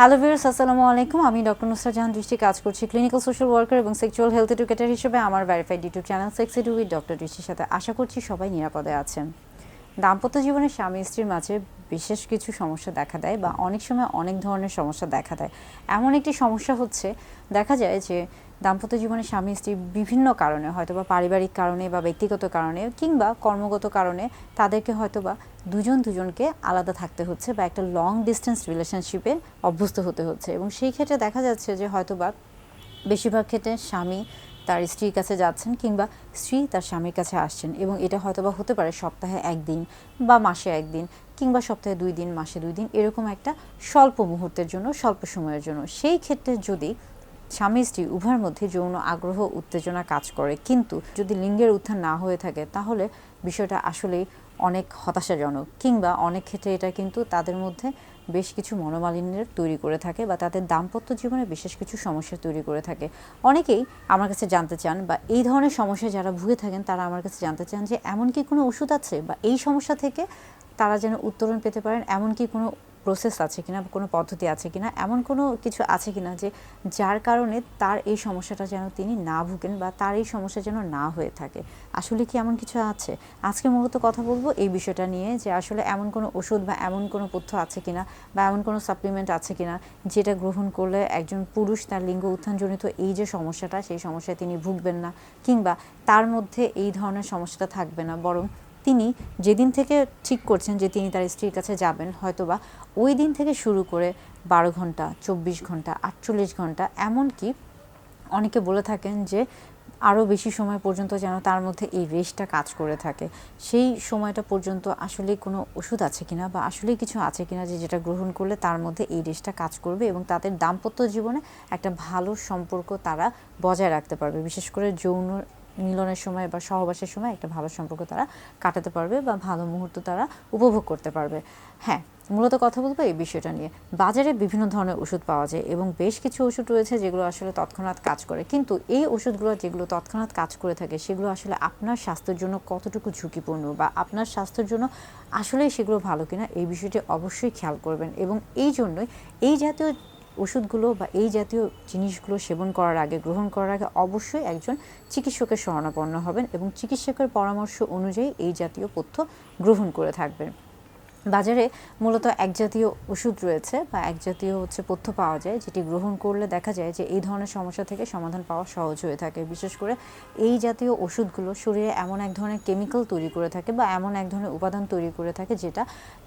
Hello viewers আসসালামু আলাইকুম। আমি ডক্টর নুসরা জাহান, দৃষ্টি কাজ করছি ক্লিনিক্যাল সোশ্যাল ওয়ার্কার এবং সেক্সুয়াল হেলথ এডুকেটার হিসেবে আমার verified YouTube channel sex edu with doctor দৃষ্টির সাথে। আশা করছি সবাই নিরাপদে আছেন। দাম্পত্য জীবনে স্বামী স্ত্রীর মাঝে বিশেষ কিছু সমস্যা দেখা দেয় বা অনেক সময় অনেক ধরনের সমস্যা দেখা দেয়। এমন একটি সমস্যা হচ্ছে, দেখা যায় যে দাম্পত্য জীবনে স্বামী স্ত্রী বিভিন্ন কারণে হয়তো বা পারিবারিক কারণে বা ব্যক্তিগত কারণে কিংবা কর্মগত কারণে তাদেরকে হয়তো বা দুজন দুজনকে আলাদা থাকতে হচ্ছে বা একটা লং ডিস্টেন্স রিলেশনশিপে অভ্যস্ত হতে হচ্ছে। এবং সেই ক্ষেত্রে দেখা যাচ্ছে যে হয়তো বা বেশিরভাগ ক্ষেত্রে স্বামী তার স্ত্রীর কাছে যাচ্ছেন কিংবা স্ত্রী তার স্বামীর কাছে আসছেন এবং এটা হয়তোবা হতে পারে সপ্তাহে একদিন বা মাসে একদিন কিংবা সপ্তাহে দুই দিন, মাসে দুই দিন, এরকম একটা স্বল্প মুহূর্তের জন্য, স্বল্প সময়ের জন্য। সেই ক্ষেত্রে যদি স্বামী স্ত্রী উভয়ের মধ্যে যৌন আগ্রহ, উত্তেজনা কাজ করে, কিন্তু যদি লিঙ্গের উত্থান না হয়ে থাকে, তাহলে বিষয়টা আসলেই অনেক হতাশাজনক কিংবা অনেক ক্ষেত্রে এটা কিন্তু তাদের মধ্যে বেশ কিছু মনোমালিন্যের তৈরি করে থাকে বা তাদের দাম্পত্য জীবনে বিশেষ কিছু সমস্যা তৈরি করে থাকে। অনেকেই আমার কাছে জানতে চান বা এই ধরনের সমস্যা যারা ভুগে থাকেন, তারা আমার কাছে জানতে চান যে এমন কি কোনো ওষুধ আছে বা এই সমস্যা থেকে তারা যেন উত্তরণ পেতে পারেন? এমন কি কোনো প্রসেস আছে কিনা কোনো পদ্ধতি আছে কিনা, এমন কোনো কিছু আছে কিনা যে যার কারণে তার এই সমস্যাটা যেন তিনি না ভুগেন বা তার এই সমস্যা যেন না হয়ে থাকে। আসলে কি এমন কিছু আছে? আজকে মূলত কথা বলব এই বিষয়টা নিয়ে যে আসলে এমন কোনো ওষুধ বা এমন কোনো পথ্য আছে কিনা বা এমন কোনো সাপ্লিমেন্ট আছে কিনা যেটা গ্রহণ করলে একজন পুরুষ তার লিঙ্গ উত্থানজনিত এই যে সমস্যাটা, সেই সমস্যায় তিনি ভুগবেন না কিংবা তার মধ্যে এই ধরনের সমস্যাটা থাকবে না। বরং তিনি যেদিন থেকে ঠিক করছেন যে তিনি তার স্ত্রীর কাছে যাবেন, হয়তোবা ওই দিন থেকে শুরু করে বারো ঘণ্টা, চব্বিশ ঘণ্টা, আটচল্লিশ ঘণ্টা, এমনকি অনেকে বলে থাকেন যে আরও বেশি সময় পর্যন্ত যেন তার মধ্যে এই রেশটা কাজ করে থাকে। সেই সময়টা পর্যন্ত আসলে কোনো ওষুধ আছে কিনা বা আসলেই কিছু আছে কিনা যে যেটা গ্রহণ করলে তার মধ্যে এই রেশটা কাজ করবে এবং তাদের দাম্পত্য জীবনে একটা ভালো সম্পর্ক তারা বজায় রাখতে পারবে। বিশেষ করে যৌন মিলনের সময় বা সহবাসের সময় একটা ভালো সম্পর্ক তারা কাটাতে পারবে বা ভালো মুহূর্ত তারা উপভোগ করতে পারবে। হ্যাঁ মূলত কথা বলব এই বিষয়টা নিয়ে। বাজারে বিভিন্ন ধরনের ওষুধ পাওয়া যায় এবং বেশ কিছু ওষুধ রয়েছে যেগুলো আসলে তৎক্ষণাৎ কাজ করে। কিন্তু এই ওষুধগুলো যেগুলো তৎক্ষণাৎ কাজ করে থাকে, সেগুলো আসলে আপনার স্বাস্থ্যের জন্য কতটুকু ঝুঁকিপূর্ণ বা আপনার স্বাস্থ্যের জন্য আসলেই সেগুলো ভালো কিনা, এই বিষয়টি অবশ্যই খেয়াল করবেন। এবং এই জন্যই এই জাতীয় ওষুধগুলো বা এই জাতীয় জিনিসগুলো সেবন করার আগে, গ্রহণ করার আগে অবশ্যই একজন চিকিৎসকের শরণাপন্ন হবেন এবং চিকিৎসকের পরামর্শ অনুযায়ী এই জাতীয় পথ্য গ্রহণ করে থাকবেন। বাজারে মূলত এক জাতীয় ওষুধ রয়েছে বা এক জাতীয় হচ্ছে পথ্য পাওয়া যায়, যেটি গ্রহণ করলে দেখা যায় যে এই ধরনের সমস্যা থেকে সমাধান পাওয়া সহজ হয়ে থাকে। বিশেষ করে এই জাতীয় ওষুধগুলো শরীরে এমন এক ধরনের কেমিক্যাল তৈরি করে থাকে বা এমন এক ধরনের উপাদান তৈরি করে থাকে যেটা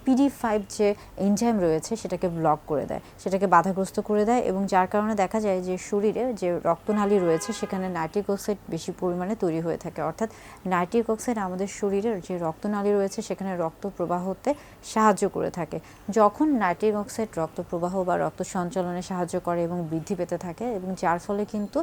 পিডি ফাইভ যে এনজাইম রয়েছে সেটাকে ব্লক করে দেয়, সেটাকে বাধাগ্রস্ত করে দেয় এবং যার কারণে দেখা যায় যে শরীরে যে রক্তনালী রয়েছে সেখানে নাইট্রিক অক্সাইড বেশি পরিমাণে তৈরি হয়ে থাকে। অর্থাৎ নাইট্রিক অক্সাইড আমাদের শরীরের যে রক্তনালী রয়েছে সেখানে রক্ত প্রবাহ হতে সাহায্য করে থাকে। যখন নাইট্রিক অক্সাইড রক্ত প্রবাহ বা রক্ত সঞ্চালনে সাহায্য করে এবং বৃদ্ধি পেতে থাকে এবং যার ফলে কিন্তু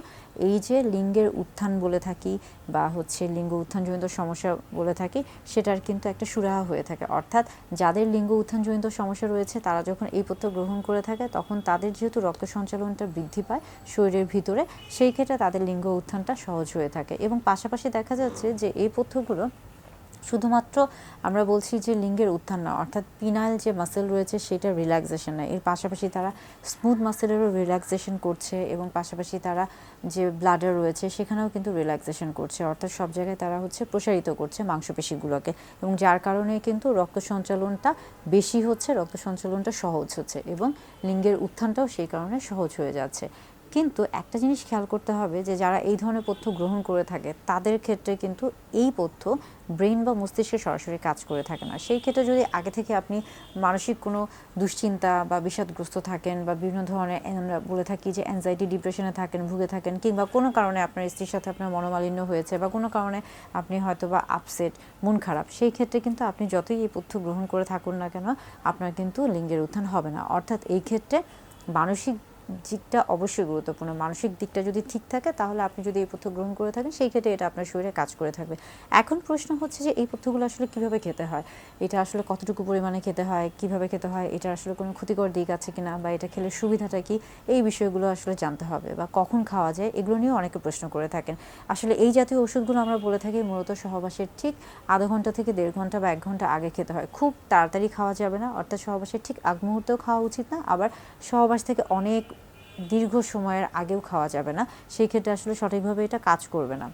এই যে লিঙ্গের উত্থান বলে থাকি বা হচ্ছে লিঙ্গ উত্থানজনিত সমস্যা বলে থাকি, সেটার কিন্তু একটা সুরাহা হয়ে থাকে। অর্থাৎ যাদের লিঙ্গ উত্থানজনিত সমস্যা রয়েছে, তারা যখন এই পথ্য গ্রহণ করে থাকে, তখন তাদের যেহেতু রক্ত সঞ্চালনটা বৃদ্ধি পায় শরীরের ভিতরে, সেই ক্ষেত্রে তাদের লিঙ্গ উত্থানটা সহজ হয়ে থাকে। এবং পাশাপাশি দেখা যাচ্ছে যে এই পথ্যগুলো শুধুমাত্র আমরা বলছি যে লিঙ্গের উত্থান না, অর্থাৎ পিনাইল যে মাসেল রয়েছে সেটা রিল্যাক্সেশন না। এর পাশাপাশি তারা স্মুথ মাসেলেরও রিল্যাক্সেশন করছে এবং পাশাপাশি তারা যে ব্লাডার রয়েছে সেখানেও কিন্তু রিল্যাক্সেশন করছে। অর্থাৎ সব জায়গায় তারা হচ্ছে প্রসারিত করছে মাংসপেশিগুলোকে এবং যার কারণে কিন্তু রক্ত সঞ্চালনটা বেশি হচ্ছে, রক্ত সঞ্চালনটা সহজ হচ্ছে এবং লিঙ্গের উত্থানটাও সেই কারণে সহজ হয়ে যাচ্ছে। কিন্তু একটা জিনিস খেয়াল করতে হবে যে যারা এই ধরনের পথ্য গ্রহণ করে থাকে, তাদের ক্ষেত্রে কিন্তু এই পথ্য ব্রেন বা মস্তিষ্কে সরাসরি কাজ করে থাকে না। সেই ক্ষেত্রে যদি আগে থেকে আপনি মানসিক কোনো দুশ্চিন্তা বা বিষাদগ্রস্ত থাকেন বা বিভিন্ন ধরনের আমরা বলে থাকি যে অ্যাংজাইটি ডিপ্রেশনে থাকেন, ভুগে থাকেন কিংবা কোনো কারণে আপনার স্ত্রীর সাথে আপনার মনোমালিন্য হয়েছে বা কোনো কারণে আপনি হয়তো বা আপসেট মন খারাপ, সেই ক্ষেত্রে কিন্তু আপনি যতই এই পথ্য গ্রহণ করে থাকুন না কেন, আপনার কিন্তু লিঙ্গের উত্থান হবে না। অর্থাৎ এই ক্ষেত্রে মানসিক দিকটা অবশ্যই গুরুত্বপূর্ণ। মানসিক দিকটা যদি ঠিক থাকে, তাহলে আপনি যদি এই পথ্য গ্রহণ করে থাকেন, সেই ক্ষেত্রে এটা আপনার শরীরে কাজ করে থাকবে। এখন প্রশ্ন হচ্ছে যে, এই পথ্যগুলো আসলে কীভাবে খেতে হয়? এটা আসলে কতটুকু পরিমাণে খেতে হয়? কীভাবে খেতে হয়? এটা আসলে কোনো ক্ষতিকর দিক আছে কিনা? বা এটা খেলে সুবিধাটা কি? এই বিষয়গুলো আসলে জানতে হবে। বা কখন খাওয়া যায়? এগুলো নিয়েও অনেকে প্রশ্ন করে থাকেন। আসলে এই জাতীয় ওষুধগুলো আমরা বলে থাকি মূলত সহবাসের ঠিক আধা ঘণ্টা থেকে দেড় ঘণ্টা বা এক ঘণ্টা আগে খেতে হয়। খুব তাড়াতাড়ি খাওয়া যাবে না। অর্থাৎ সহবাসের ঠিক আগ মুহূর্তেও খাওয়া উচিত না। আবার সহবাস থেকে অনেক দীর্ঘ সময়ের আগেও খাওয়া যাবে না, সেই ক্ষেত্রে আসলে সঠিকভাবে এটা কাজ করবে না।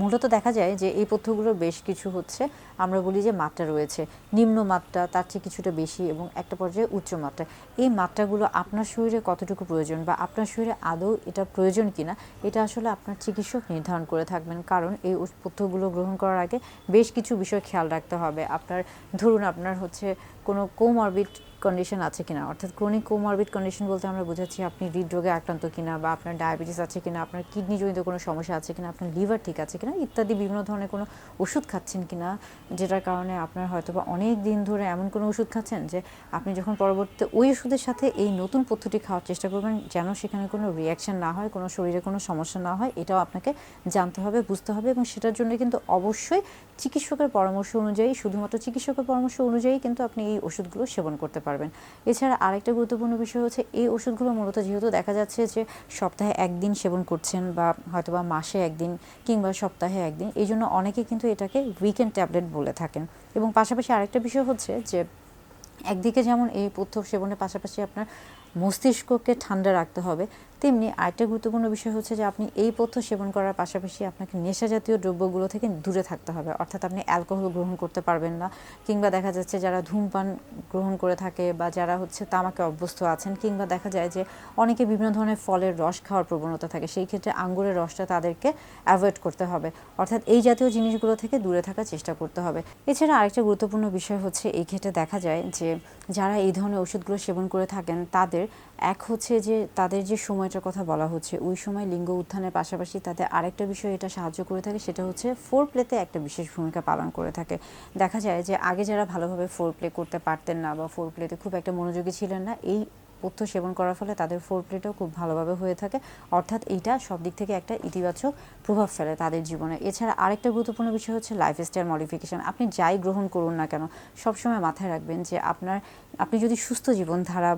মূলত দেখা যায় যে এই পথ্যগুলোর বেশ কিছু হচ্ছে, আমরা বলি যে মাত্রা রয়েছে। নিম্ন মাত্রা, তার চেয়ে কিছুটা বেশি এবং একটা পর্যায়ে উচ্চ মাত্রা। এই মাত্রাগুলো আপনার শরীরে কতটুকু প্রয়োজন বা আপনার শরীরে আদৌ এটা প্রয়োজন কিনা, এটা আসলে আপনার চিকিৎসক নির্ধারণ করে থাকবেন। কারণ এই পথ্যগুলো গ্রহণ করার আগে বেশ কিছু বিষয় খেয়াল রাখতে হবে। আপনার, ধরুন আপনার হচ্ছে কোনো কোমরবিড কন্ডিশন আছে কিনা? অর্থাৎ ক্রনিক কোমরবিড কন্ডিশন বলতে আমরা বোঝাচ্ছি আপনি হৃদরোগে আক্রান্ত কিনা বা আপনার ডায়াবেটিস আছে কিনা, আপনার কিডনি জনিত কোনো সমস্যা আছে কিনা, আপনার লিভার ঠিক আছে কিনা, ইত্যাদি বিভিন্ন ধরনের কোনো ওষুধ খাচ্ছেন কিনা, যেটার কারণে আপনার হয়তো বা অনেক দিন ধরে এমন কোনো ওষুধ খাচ্ছেন যে আপনি যখন পরবর্তীতে ওই ওষুধের সাথে এই নতুন পদ্ধতি খাওয়ার চেষ্টা করবেন, যেন সেখানে কোনো রিয়াকশন না হয়, কোনো শরীরে কোনো সমস্যা না হয়, এটাও আপনাকে জানতে হবে, বুঝতে হবে এবং সেটার জন্য কিন্তু অবশ্যই চিকিৎসকের পরামর্শ অনুযায়ী, শুধুমাত্র চিকিৎসকের পরামর্শ অনুযায়ী কিন্তু আপনি এই ওষুধগুলো সেবন করতে পারবেন। এছাড়া আরেকটা গুরুত্বপূর্ণ বিষয় হচ্ছে, এই ওষুধগুলো মূলত যেহেতু দেখা যাচ্ছে যে সপ্তাহে একদিন সেবন করছেন বা হয়তোবা মাসে একদিন কিংবা সপ্তাহে একদিন, এই জন্য অনেকে কিন্তু এটাকে উইকেন্ড ট্যাবলেট বলে থাকেন। এবং পাশাপাশি আরেকটা বিষয় হচ্ছে যে, একদিকে যেমন এই পথ্য সেবনের পাশাপাশি আপনার মস্তিষ্ককে ঠান্ডা রাখতে হবে তেমনি আরেকটা গুরুত্বপূর্ণ বিষয় হচ্ছে যে আপনি এই পথ্য সেবন করার পাশাপাশি আপনাকে নেশা জাতীয় দ্রব্যগুলো থেকে দূরে থাকতে হবে। অর্থাৎ আপনি অ্যালকোহল গ্রহণ করতে পারবেন না কিংবা দেখা যাচ্ছে যারা ধূমপান গ্রহণ করে থাকে বা যারা হচ্ছে তামাকে অভ্যস্ত আছেন কিংবা দেখা যায় যে অনেকে বিভিন্ন ধরনের ফলের রস খাওয়ার প্রবণতা থাকে, সেই ক্ষেত্রে আঙ্গুরের রসটা তাদেরকে অ্যাভয়েড করতে হবে। অর্থাৎ এই জাতীয় জিনিসগুলো থেকে দূরে থাকার চেষ্টা করতে হবে। এছাড়া আরেকটা গুরুত্বপূর্ণ বিষয় হচ্ছে এই ক্ষেত্রে দেখা যায় যে যারা এই ধরনের ওষুধগুলো সেবন করে থাকেন তাদের এক হচ্ছে যে তাদের যে সময়টার কথা বলা হচ্ছে, ওই সময় লিঙ্গ উত্থানের পাশাপাশি তাদের আরেকটা বিষয় এটা সাহায্য করে থাকে, সেটা হচ্ছে ফোর প্লেতে একটা বিশেষ ভূমিকা পালন করে থাকে। দেখা যায় যে আগে যারা ভালোভাবে ফোর প্লে করতে পারতেন না বা ফোর প্লেতে খুব একটা মনোযোগী ছিলেন না, এই পথ্য সেবন করার ফলে তাদের ফোর প্লেটাও খুব ভালোভাবে হয়ে থাকে। অর্থাৎ এইটা সব দিক থেকে একটা ইতিবাচক প্রভাব ফেলে তাদের জীবনে। এছাড়া আরেকটা গুরুত্বপূর্ণ বিষয় হচ্ছে লাইফস্টাইল মডিফিকেশন আপনি যাই গ্রহণ করুন না কেন, সবসময় মাথায় রাখবেন যে আপনার, আপনি যদি সুস্থ জীবনধারা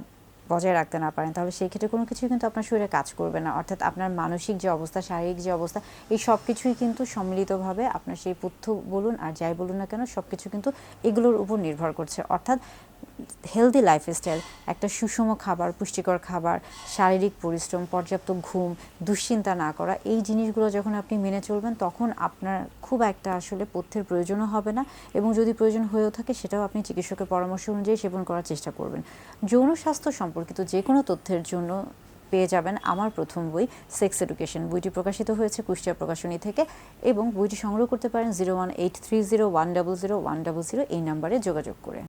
বজায় রাখতে না পারেন, তাহলে সেই ক্ষেত্রে কোনো কিছুই কিন্তু আপনার শরীরে কাজ করবে না। অর্থাৎ আপনার মানসিক যে অবস্থা, শারীরিক যে অবস্থা, এই সব কিছুই কিন্তু সম্মিলিতভাবে আপনার সেই পুথ্য বলুন আর যাই বলুন না কেন সব কিছু কিন্তু এগুলোর উপর নির্ভর করছে। অর্থাৎ হেলদি লাইফস্টাইল একটা সুষম খাবার, পুষ্টিকর খাবার, শারীরিক পরিশ্রম, পর্যাপ্ত ঘুম, দুশ্চিন্তা না করা, এই জিনিসগুলো যখন আপনি মেনে চলবেন, তখন আপনার খুব একটা আসলে পথ্যের প্রয়োজনও হবে না এবং যদি প্রয়োজন হয়েও থাকে, সেটাও আপনি চিকিৎসকের পরামর্শ অনুযায়ী সেবন করার চেষ্টা করবেন। যৌন স্বাস্থ্য সম্পর্কিত যে কোনো তথ্যের জন্য পেয়ে যাবেন আমার প্রথম বই সেক্স এডুকেশন বইটি প্রকাশিত হয়েছে কুষ্টিয়া প্রকাশনী থেকে এবং বইটি সংগ্রহ করতে পারেন zero one eight three zero one double zero one double zero এই নাম্বারে যোগাযোগ করে।